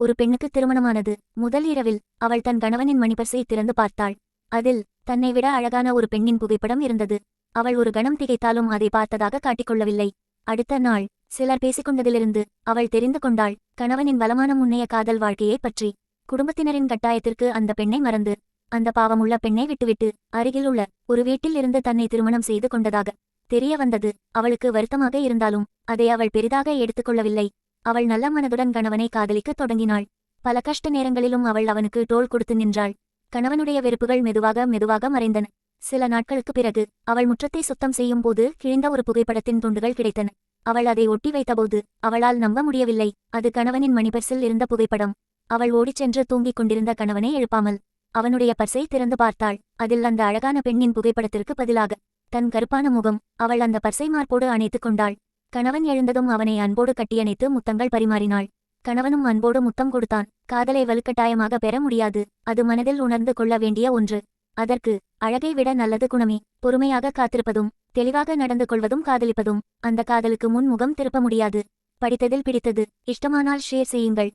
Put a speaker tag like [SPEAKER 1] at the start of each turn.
[SPEAKER 1] ஒரு பெண்ணுக்கு திருமணமானது. முதல் இரவில் அவள் தன் கணவனின் மணிபர்சை திறந்து பார்த்தாள். அதில் தன்னை விட அழகான ஒரு பெண்ணின் புகைப்படம் இருந்தது. அவள் ஒரு கணம் திகைத்தாலும் அதை பார்த்ததாக காட்டிக்கொள்ளவில்லை. அடுத்த நாள் சிலர் பேசிக்கொண்டதிலிருந்து அவள் தெரிந்து கொண்டாள் கணவனின் வளமான முன்னைய காதல் வாழ்க்கையைப் பற்றி. குடும்பத்தினரின் கட்டாயத்திற்கு அந்த பெண்ணை மறந்து அந்த பாவமுள்ள பெண்ணை விட்டுவிட்டு அருகிலுள்ள ஒரு வீட்டில் இருந்து தன்னை திருமணம் செய்து கொண்டதாக தெரிய வந்தது. அவளுக்கு வருத்தமாக இருந்தாலும் அதை அவள் பெரிதாக எடுத்துக்கொள்ளவில்லை. அவள் நல்ல மனதுடன் கணவனை காதலிக்கத் தொடங்கினாள். பல கஷ்ட நேரங்களிலும் அவள் அவனுக்கு டோல் கொடுத்து நின்றாள். கணவனுடைய வெறுப்புகள் மெதுவாக மெதுவாக மறைந்தன. சில நாட்களுக்கு பிறகு அவள் முற்றத்தை சுத்தம் செய்யும் போது கிழிந்த ஒரு புகைப்படத்தின் துண்டுகள் கிடைத்தன. அவள் அதை ஒட்டி வைத்தபோது அவளால் நம்ப முடியவில்லை. அது கணவனின் மணிபர்சில் இருந்த புகைப்படம். அவள் ஓடிச் சென்று தூங்கிக் கொண்டிருந்த கணவனை எழுப்பாமல் அவனுடைய பர்சை திறந்து பார்த்தாள். அதில் அந்த அழகான பெண்ணின் புகைப்படத்திற்கு பதிலாக தன் கருப்பான முகம் அவள் அந்த பர்சை மார்போடு அணைத்துக் கொண்டாள். கணவன் எழுந்ததும் அவனை அன்போடு கட்டியணைத்து முத்தங்கள் பரிமாறினாள். கணவனும் அன்போடு முத்தம் கொடுத்தான். காதலை வலுக்கட்டாயமாக பெற முடியாது. அது மனதில் உணர்ந்து கொள்ள வேண்டிய ஒன்று. அதற்கு அழகை விட நல்லது குணமே. பொறுமையாக காத்திருப்பதும் தெளிவாக நடந்து கொள்வதும் காதலிப்பதும் அந்த காதலுக்கு முன் முகம் திருப்ப முடியாது. படித்ததில் பிடித்தது. இஷ்டமானால் ஷேர் செய்யுங்கள்.